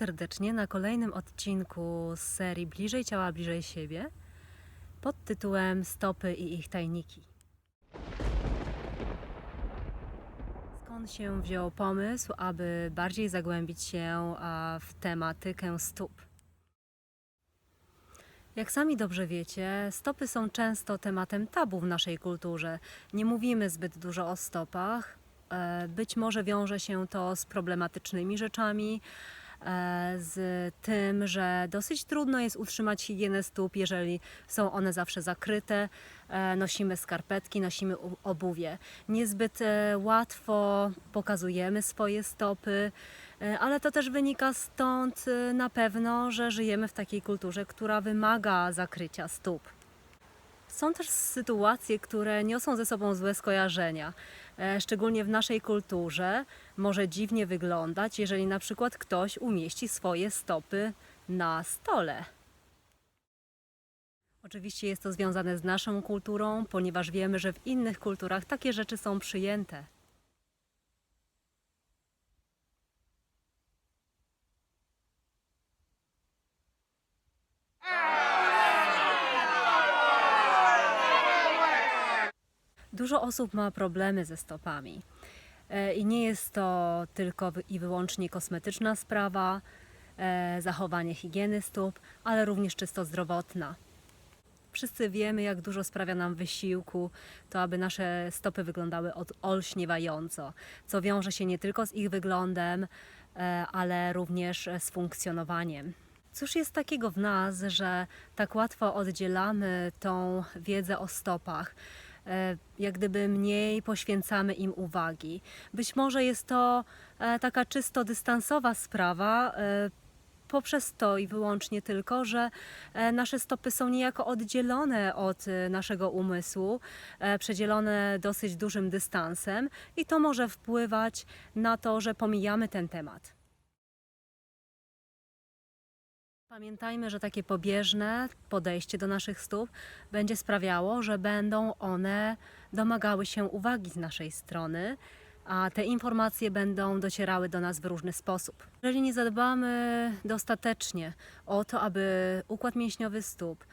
serdecznie na kolejnym odcinku z serii Bliżej ciała, bliżej siebie pod tytułem Stopy i ich tajniki. Skąd się wziął pomysł, aby bardziej zagłębić się w tematykę stóp? Jak sami dobrze wiecie, stopy są często tematem tabu w naszej kulturze. Nie mówimy zbyt dużo o stopach. E, Być może wiąże się to z problematycznymi rzeczami, z tym, że dosyć trudno jest utrzymać higienę stóp, jeżeli są one zawsze zakryte. E, Nosimy skarpetki, nosimy obuwie. Niezbyt e, łatwo pokazujemy swoje stopy, e, ale to też wynika stąd e, na pewno, że żyjemy w takiej kulturze, która wymaga zakrycia stóp. Są też sytuacje, które niosą ze sobą złe skojarzenia. E, Szczególnie w naszej kulturze może dziwnie wyglądać, jeżeli na przykład ktoś umieści swoje stopy na stole. Oczywiście jest to związane z naszą kulturą, ponieważ wiemy, że w innych kulturach takie rzeczy są przyjęte. Dużo osób ma problemy ze stopami. E, I nie jest to tylko i wyłącznie kosmetyczna sprawa, e, zachowanie higieny stóp, ale również czysto zdrowotna. Wszyscy wiemy, jak dużo sprawia nam wysiłku to, aby nasze stopy wyglądały od- olśniewająco, co wiąże się nie tylko z ich wyglądem, e, ale również z funkcjonowaniem. Cóż jest takiego w nas, że tak łatwo oddzielamy tą wiedzę o stopach? E, jak gdyby mniej poświęcamy im uwagi. Być może jest to e, taka czysto dystansowa sprawa, e, poprzez to i wyłącznie tylko, że nasze stopy są niejako oddzielone od naszego umysłu, przedzielone dosyć dużym dystansem i to może wpływać na to, że pomijamy ten temat. Pamiętajmy, że takie pobieżne podejście do naszych stóp będzie sprawiało, że będą one domagały się uwagi z naszej strony, a te informacje będą docierały do nas w różny sposób. Jeżeli nie zadbamy dostatecznie o to, aby układ mięśniowy stóp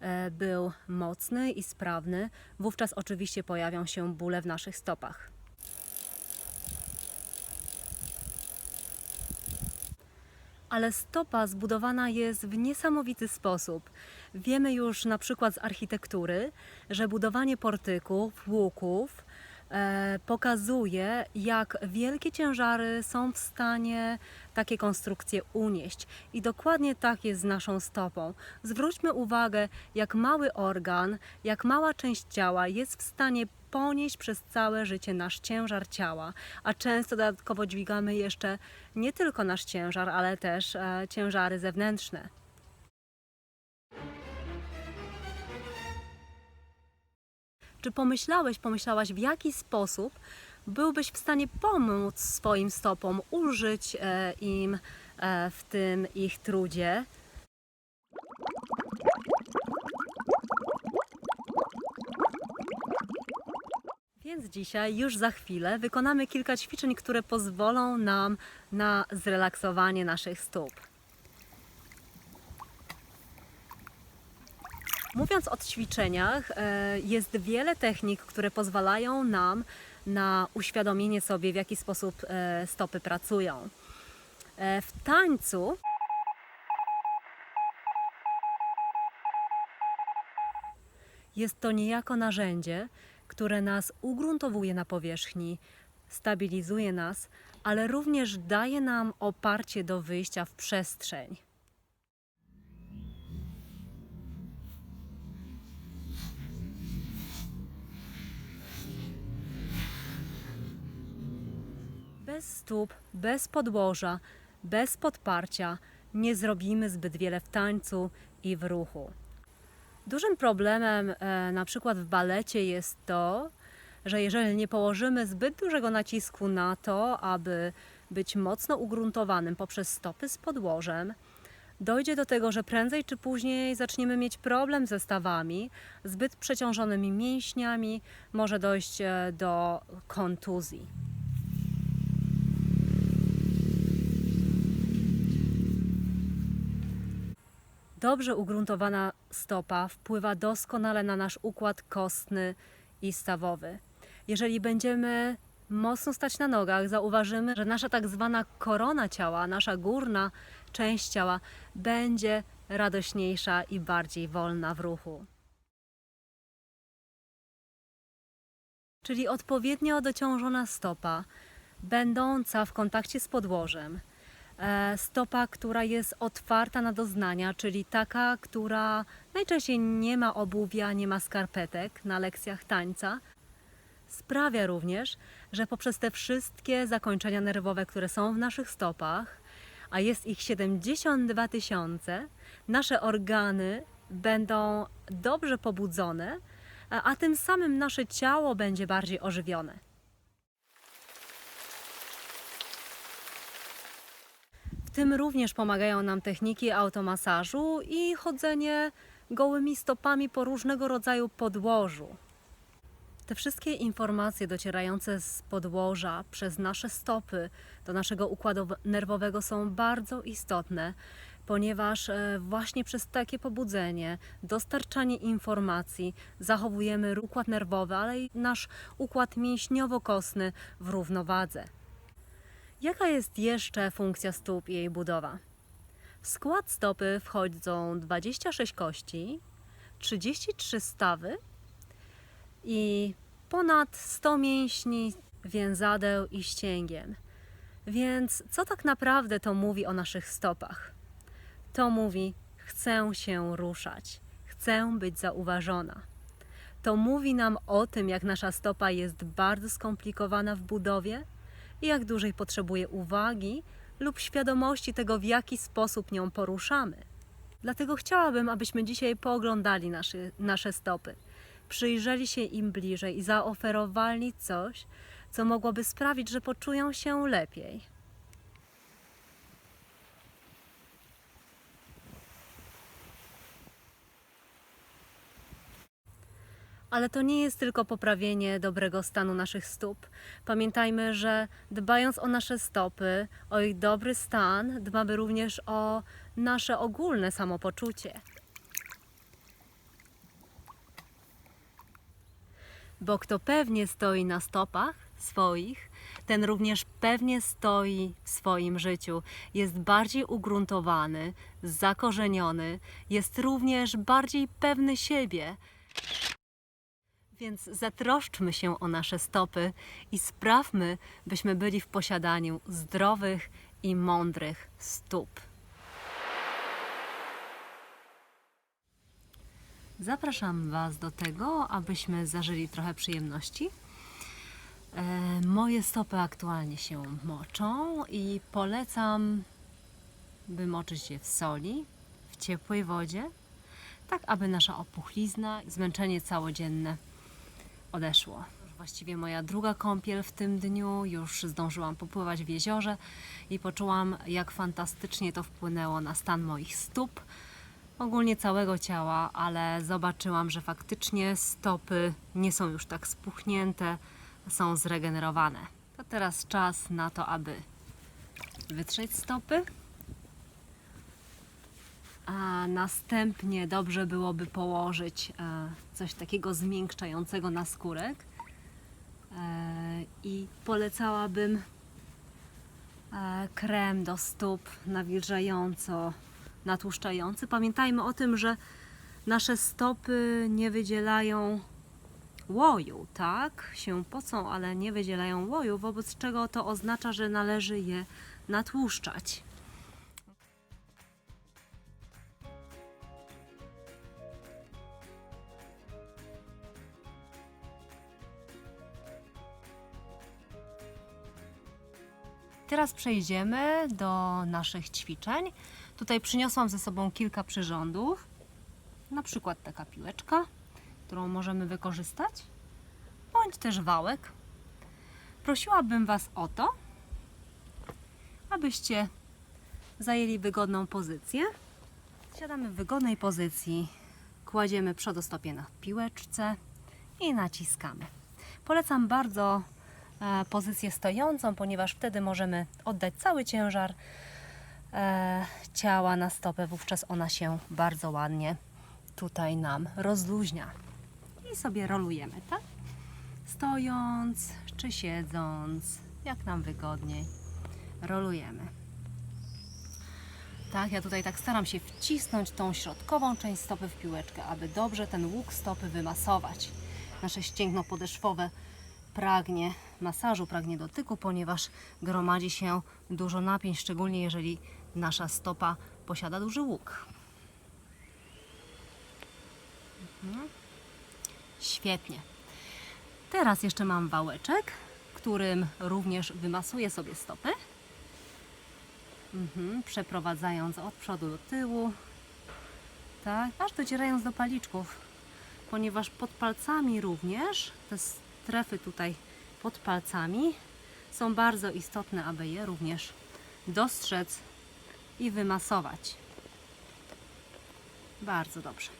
e, był mocny i sprawny, wówczas oczywiście pojawią się bóle w naszych stopach. Ale stopa zbudowana jest w niesamowity sposób. Wiemy już na przykład z architektury, że budowanie portyków, łuków pokazuje, jak wielkie ciężary są w stanie takie konstrukcje unieść. I dokładnie tak jest z naszą stopą. Zwróćmy uwagę, jak mały organ, jak mała część ciała jest w stanie ponieść przez całe życie nasz ciężar ciała, a często dodatkowo dźwigamy jeszcze nie tylko nasz ciężar, ale też e, ciężary zewnętrzne. Czy pomyślałeś, pomyślałaś, w jaki sposób byłbyś w stanie pomóc swoim stopom, ulżyć e, im e, w tym ich trudzie? Więc dzisiaj, już za chwilę, wykonamy kilka ćwiczeń, które pozwolą nam na zrelaksowanie naszych stóp. Mówiąc o ćwiczeniach, e, jest wiele technik, które pozwalają nam na uświadomienie sobie, w jaki sposób e, stopy pracują. E, W tańcu jest to niejako narzędzie, które nas ugruntowuje na powierzchni, stabilizuje nas, ale również daje nam oparcie do wyjścia w przestrzeń. Bez stóp, bez podłoża, Bez podparcia nie zrobimy zbyt wiele w tańcu i w ruchu. Dużym problemem e, na przykład w balecie jest to, że jeżeli nie położymy zbyt dużego nacisku na to, aby być mocno ugruntowanym poprzez stopy z podłożem, dojdzie do tego, że prędzej czy później zaczniemy mieć problem ze stawami, zbyt przeciążonymi mięśniami, może dojść e, do kontuzji. Dobrze ugruntowana stopa wpływa doskonale na nasz układ kostny i stawowy. Jeżeli będziemy mocno stać na nogach, zauważymy, że nasza tak zwana korona ciała, nasza górna część ciała będzie radośniejsza i bardziej wolna w ruchu. Czyli odpowiednio dociążona stopa, będąca w kontakcie z podłożem, stopa, która jest otwarta na doznania, czyli taka, która najczęściej nie ma obuwia, nie ma skarpetek na lekcjach tańca, sprawia również, że poprzez te wszystkie zakończenia nerwowe, które są w naszych stopach, a jest ich 72 tysiące, nasze organy będą dobrze pobudzone, a, a tym samym nasze ciało będzie bardziej ożywione. Tym również pomagają nam techniki automasażu i chodzenie gołymi stopami po różnego rodzaju podłożu. Te wszystkie informacje docierające z podłoża przez nasze stopy do naszego układu nerwowego są bardzo istotne, ponieważ e, właśnie przez takie pobudzenie, dostarczanie informacji zachowujemy układ nerwowy, ale i nasz układ mięśniowo-kostny w równowadze. Jaka jest jeszcze funkcja stóp i jej budowa? W skład stopy wchodzą 26 kości, 33 stawy i ponad 100 mięśni, więzadeł i ścięgien. Więc co tak naprawdę to mówi o naszych stopach? To mówi: chcę się ruszać, chcę być zauważona. To mówi nam o tym, jak nasza stopa jest bardzo skomplikowana w budowie i jak dłużej potrzebuje uwagi lub świadomości tego, w jaki sposób nią poruszamy. Dlatego chciałabym, abyśmy dzisiaj pooglądali nasze, nasze stopy, przyjrzeli się im bliżej i zaoferowali coś, co mogłoby sprawić, że poczują się lepiej. Ale to nie jest tylko poprawienie dobrego stanu naszych stóp. Pamiętajmy, że dbając o nasze stopy, o ich dobry stan, dbamy również o nasze ogólne samopoczucie. Bo kto pewnie stoi na stopach swoich, ten również pewnie stoi w swoim życiu. Jest bardziej ugruntowany, zakorzeniony, jest również bardziej pewny siebie. Więc zatroszczmy się o nasze stopy i sprawmy, byśmy byli w posiadaniu zdrowych i mądrych stóp. Zapraszam Was do tego, abyśmy zażyli trochę przyjemności. E, moje stopy aktualnie się moczą i polecam, by moczyć je w soli, w ciepłej wodzie, tak aby nasza opuchlizna, zmęczenie całodzienne odeszło. Właściwie moja druga kąpiel w tym dniu, już zdążyłam popływać w jeziorze i poczułam, jak fantastycznie to wpłynęło na stan moich stóp, ogólnie całego ciała, ale zobaczyłam, że faktycznie stopy nie są już tak spuchnięte, są zregenerowane. To teraz czas na to, aby wytrzeć stopy. A następnie dobrze byłoby położyć e, coś takiego zmiękczającego na skórek. E, I polecałabym e, krem do stóp nawilżająco natłuszczający. Pamiętajmy o tym, że nasze stopy nie wydzielają łoju, tak? Się pocą, ale nie wydzielają łoju, wobec czego to oznacza, że należy je natłuszczać. Teraz przejdziemy do naszych ćwiczeń. Tutaj przyniosłam ze sobą kilka przyrządów. Na przykład taka piłeczka, którą możemy wykorzystać, bądź też wałek. Prosiłabym Was o to, abyście zajęli wygodną pozycję. Siadamy w wygodnej pozycji, kładziemy przodostopie na piłeczce i naciskamy. Polecam bardzo pozycję stojącą, ponieważ wtedy możemy oddać cały ciężar e, ciała na stopę. Wówczas ona się bardzo ładnie tutaj nam rozluźnia. I sobie rolujemy, tak? Stojąc czy siedząc, jak nam wygodniej, rolujemy. Tak, ja tutaj tak staram się wcisnąć tą środkową część stopy w piłeczkę, aby dobrze ten łuk stopy wymasować. Nasze ścięgno podeszwowe pragnie masażu, pragnie dotyku, ponieważ gromadzi się dużo napięć, szczególnie jeżeli nasza stopa posiada duży łuk. Mhm. Świetnie. Teraz jeszcze mam wałeczek, którym również wymasuję sobie stopy. Mhm, przeprowadzając od przodu do tyłu, tak, aż docierając do paliczków, ponieważ pod palcami również, te strefy tutaj pod palcami są bardzo istotne, aby je również dostrzec i wymasować. Bardzo dobrze.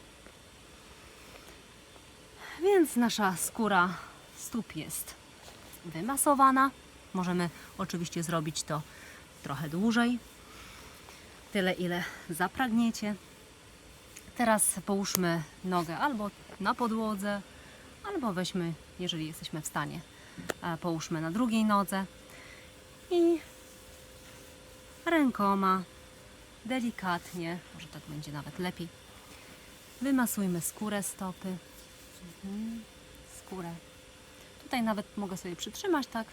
Więc nasza skóra stóp jest wymasowana. Możemy oczywiście zrobić to trochę dłużej. Tyle, ile zapragniecie. Teraz połóżmy nogę albo na podłodze, albo weźmy, jeżeli jesteśmy w stanie, połóżmy na drugiej nodze i rękoma delikatnie, może tak będzie nawet lepiej, wymasujmy skórę stopy. Mhm, skórę. Tutaj nawet mogę sobie przytrzymać tak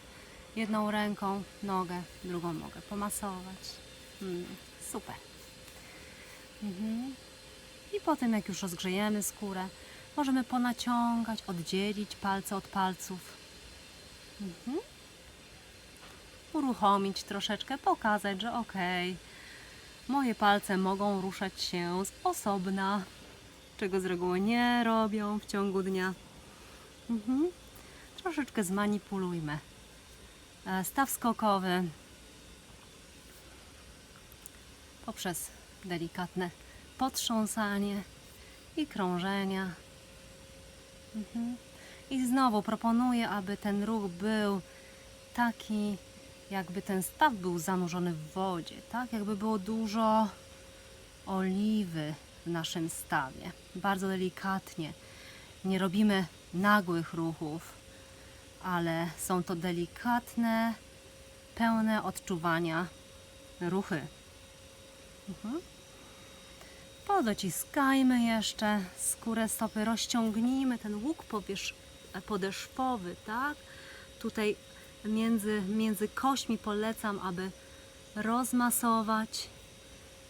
jedną ręką nogę, drugą mogę pomasować. Mm, super. Mhm. I potem, jak już rozgrzejemy skórę, możemy ponaciągać, oddzielić palce od palców. Mhm. Uruchomić troszeczkę, pokazać, że ok, moje palce mogą ruszać się z osobna, czego z reguły nie robią w ciągu dnia. Mhm. Troszeczkę zmanipulujmy. E, Staw skokowy poprzez delikatne potrząsanie i krążenia. Mhm. I znowu proponuję, aby ten ruch był taki, jakby ten staw był zanurzony w wodzie, tak? Jakby było dużo oliwy w naszym stawie. Bardzo delikatnie. Nie robimy nagłych ruchów, ale są to delikatne, pełne odczuwania ruchy. Mhm. Podociskajmy jeszcze skórę stopy, rozciągnijmy ten łuk powierz, podeszwowy, tak? Tutaj między, między kośćmi polecam, aby rozmasować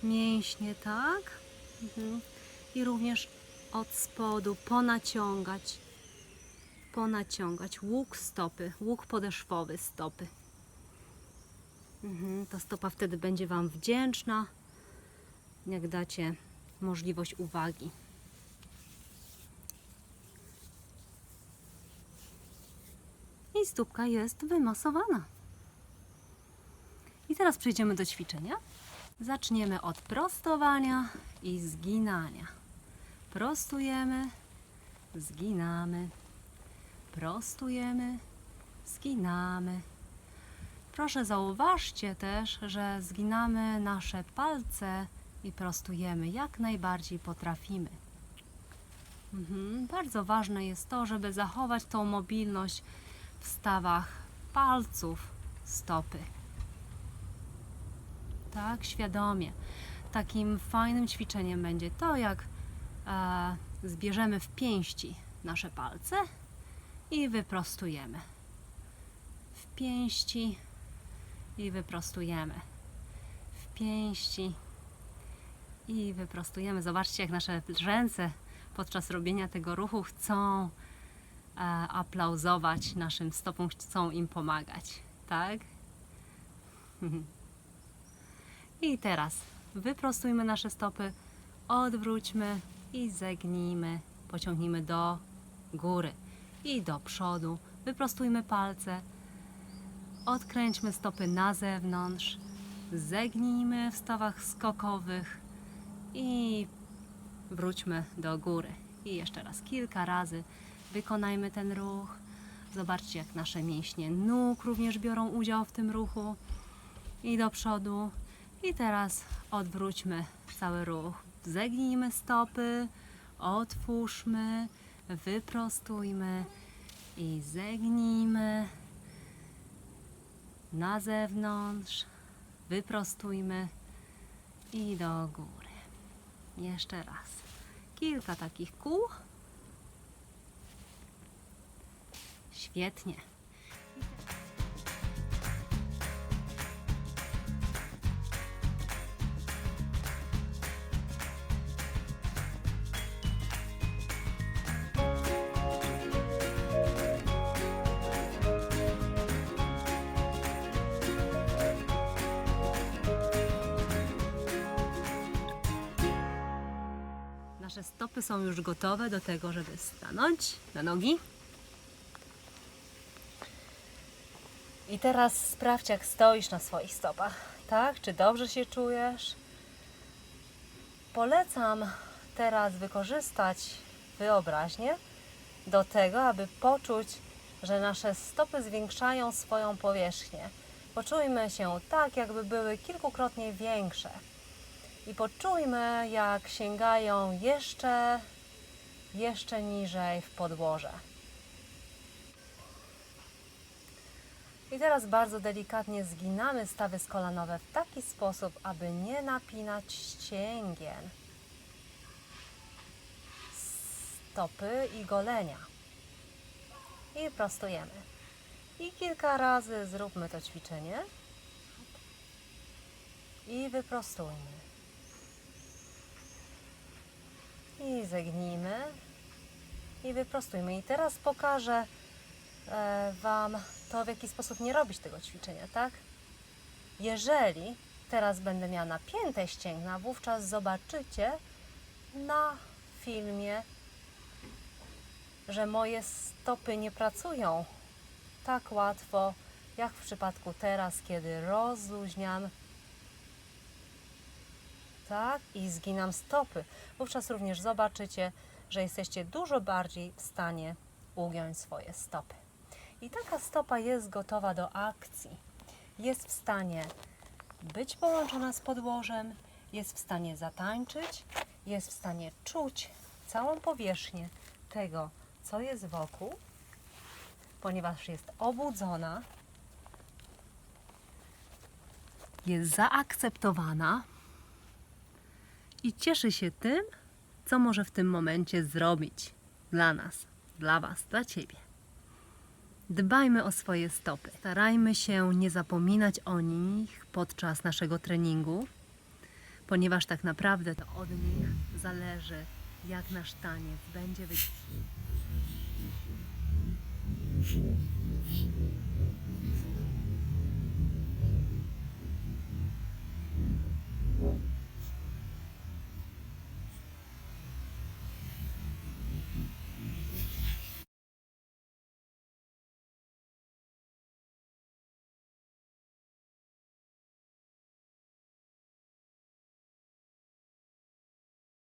mięśnie, tak? Mhm. I również od spodu ponaciągać, ponaciągać łuk stopy, łuk podeszwowy stopy. Mhm. Ta stopa wtedy będzie Wam wdzięczna, jak dacie możliwość uwagi. Stópka jest wymasowana. I teraz przejdziemy do ćwiczenia. Zaczniemy od prostowania i zginania. Prostujemy, zginamy, prostujemy, zginamy. Proszę zauważcie też, że zginamy nasze palce i prostujemy jak najbardziej potrafimy. Mhm. Bardzo ważne jest to, żeby zachować tą mobilność w stawach palców stopy. Tak, świadomie. Takim fajnym ćwiczeniem będzie to, jak e, zbierzemy w pięści nasze palce i wyprostujemy. W pięści i wyprostujemy. W pięści i wyprostujemy. Zobaczcie, jak nasze ręce podczas robienia tego ruchu chcą aplauzować naszym stopom, chcą im pomagać, tak? I teraz wyprostujmy nasze stopy, odwróćmy i zegnijmy, pociągnijmy do góry i do przodu. Wyprostujmy palce, odkręćmy stopy na zewnątrz, zegnijmy w stawach skokowych i wróćmy do góry. I jeszcze raz kilka razy wykonajmy ten ruch. Zobaczcie, jak nasze mięśnie nóg również biorą udział w tym ruchu. I do przodu. I teraz odwróćmy cały ruch. Zegnijmy stopy, otwórzmy, wyprostujmy i zegnijmy na zewnątrz, wyprostujmy i do góry. Jeszcze raz. Kilka takich kół. Świetnie. Nasze stopy są już gotowe do tego, żeby stanąć na nogi. I teraz sprawdź, jak stoisz na swoich stopach. Tak? Czy dobrze się czujesz? Polecam teraz wykorzystać wyobraźnię do tego, aby poczuć, że nasze stopy zwiększają swoją powierzchnię. Poczujmy się tak, jakby były kilkukrotnie większe. I poczujmy, jak sięgają jeszcze, jeszcze niżej w podłoże. I teraz bardzo delikatnie zginamy stawy skolanowe w taki sposób, aby nie napinać ścięgien, stopy i golenia. I prostujemy. I kilka razy zróbmy to ćwiczenie. I wyprostujmy. I zegnijmy. I wyprostujmy. I teraz pokażę Wam to, w jaki sposób nie robić tego ćwiczenia, tak? Jeżeli teraz będę miała napięte ścięgna, wówczas zobaczycie na filmie, że moje stopy nie pracują tak łatwo, jak w przypadku teraz, kiedy rozluźniam tak i zginam stopy. Wówczas również zobaczycie, że jesteście dużo bardziej w stanie ugiąć swoje stopy. I taka stopa jest gotowa do akcji. Jest w stanie być połączona z podłożem, jest w stanie zatańczyć, jest w stanie czuć całą powierzchnię tego, co jest wokół, ponieważ jest obudzona, jest zaakceptowana i cieszy się tym, co może w tym momencie zrobić dla nas, dla Was, dla Ciebie. Dbajmy o swoje stopy. Starajmy się nie zapominać o nich podczas naszego treningu, ponieważ tak naprawdę to od nich zależy, jak nasz taniec będzie wyglądał. Thank